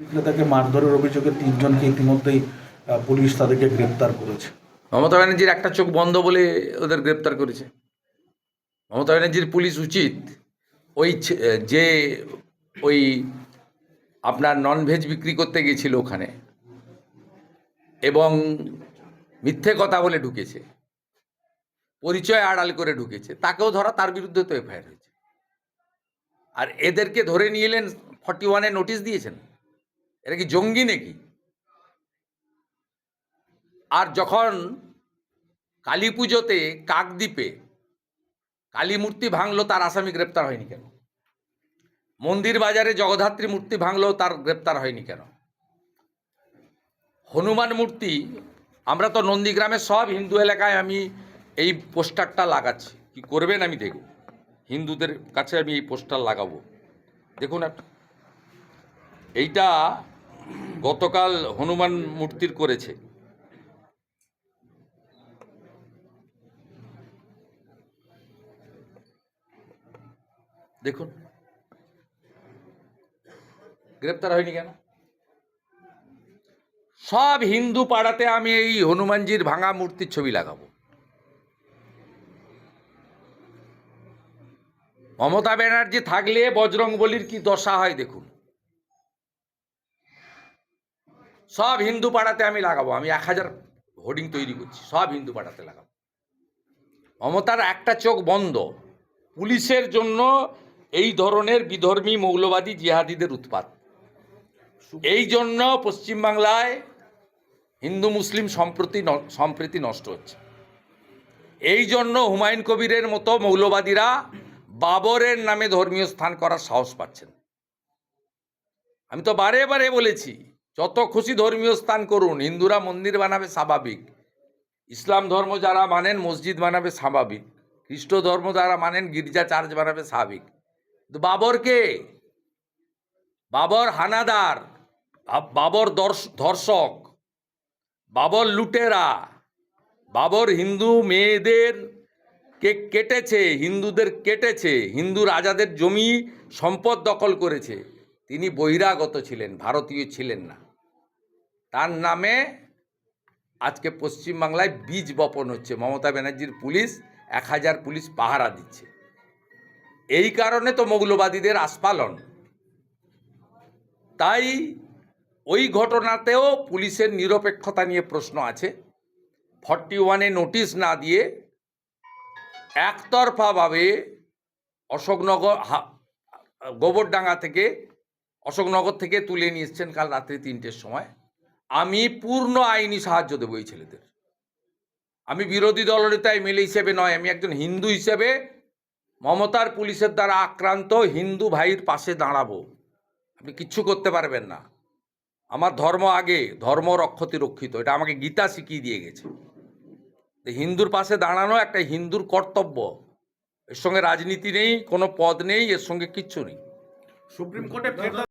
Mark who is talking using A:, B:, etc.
A: বিক্রেতাকে মারধরের অভিযোগে তিনজনকে ইতিমধ্যেই পুলিশ তাদেরকে গ্রেপ্তার করেছে।
B: মমতা ব্যানার্জির একটা চোখ বন্ধ বলে ওদের গ্রেপ্তার করেছে। মমতা ব্যানার্জির পুলিশ উচিত ওই যে ওই আপনার ননভেজ বিক্রি করতে গেছিল ওখানে এবং মিথ্যে কথা বলে ঢুকেছে, পরিচয় আড়াল করে ঢুকেছে, তাকেও ধরা তার বিরুদ্ধে তো এফআইআর হয়েছে। আর এদেরকে ধরে নিয়ে এলেন ফর্টি ওয়ানে নোটিশ দিয়েছেন? এরা কি জঙ্গি নাকি? আর যখন কালী পুজোতে কাকদ্বীপে কালী মূর্তি ভাঙলো, তার আসামি গ্রেপ্তার হয়নি কেন? মন্দির বাজারে জগদ্ধাত্রী মূর্তি ভাঙলো, তার গ্রেপ্তার হয়নি কেন? হনুমান মূর্তি, আমরা তো নন্দীগ্রামের সব হিন্দু এলাকায় আমি এই পোস্টারটা লাগাচ্ছি। কি করবেন আমি দেখব। হিন্দুদের কাছে আমি এই পোস্টার লাগাবো। দেখুন একটা, এইটা গতকাল হনুমান মূর্তির করেছে। দেখুন। গ্রেপ্তার হয়নি কেন? সব হিন্দু পাড়াতে আমি এই হনুমানজির ভাঙা মূর্তির ছবি লাগাবো। মমতা ব্যানার্জি থাকলে বজরং বলির কি দশা হয় দেখুন। সব হিন্দু পাড়াতে আমি লাগাবো। আমি এক হাজার হোর্ডিং তৈরি করছি, সব হিন্দু পাড়াতে লাগাবো। মমতার একটা চোখ বন্ধ। পুলিশের জন্য এই ধরনের বিধর্মী, মৌলবাদী জিহাদিদের উৎপাত। এই জন্য পশ্চিমবাংলায় হিন্দু, মুসলিম সম্প্রতি সম্প্রীতি নষ্ট হচ্ছে। এই জন্য হুমায়ুন কবিরের মতো মৌলবাদীরা বাবরের নামে ধর্মীয় স্থান করার সাহস পাচ্ছেন আমি তো বারে বারে বলেছি যত খুশি ধর্মীয় স্থান করুন, হিন্দুরা মন্দির বানাবে স্বাভাবিক। ইসলাম ধর্ম যারা মানেন, মসজিদ বানাবে স্বাভাবিক। খ্রিস্ট ধর্ম যারা মানেন, গির্জা, চার্চ বানাবে স্বাভাবিক। বাবরকে বাবর হানাদার বাবর ধর্ষক, বাবর লুটেরা, বাবর হিন্দু মেয়েদের কে কেটেছে, হিন্দুদের কেটেছে, হিন্দু রাজাদের জমি সম্পদ দখল করেছে। তিনি বহিরাগত ছিলেন, ভারতীয় ছিলেন না। তার নামে আজকে পশ্চিমবাংলায় বীজ বপন হচ্ছে। মমতা ব্যানার্জির পুলিশ এক হাজার পুলিশ পাহারা দিচ্ছে। এই কারণে তো মৌলবাদীদের আস্ফালন। তাই ওই ঘটনাতেও পুলিশের নিরপেক্ষতা নিয়ে প্রশ্ন আছে। ফর্টি ওয়ানে নোটিশ না দিয়ে একতরফাভাবে অশোকনগর, হা- গোবরডাঙ্গা থেকে অশোকনগর থেকে তুলে নিয়ে কাল রাত্রি তিনটের সময়। আমি পূর্ণ আইনি সাহায্য দেবো এই ছেলেদের। আমি বিরোধী দলনেতা এমএলএ হিসেবে নয়, আমি একজন হিন্দু হিসেবে মমতার পুলিশের দ্বারা আক্রান্ত হিন্দু ভাইয়ের পাশে দাঁড়াবো। আপনি কিচ্ছু করতে পারবেন না। আমার ধর্ম আগে, ধর্ম রক্ষতি রক্ষিত। এটা আমাকে গীতা শিখিয়ে দিয়ে গেছে। হিন্দুর পাশে দাঁড়ানো একটা হিন্দুর কর্তব্য। এর সঙ্গে রাজনীতি নেই, কোনো পদ নেই, এর সঙ্গে কিচ্ছু নেই।
A: সুপ্রিম কোর্টে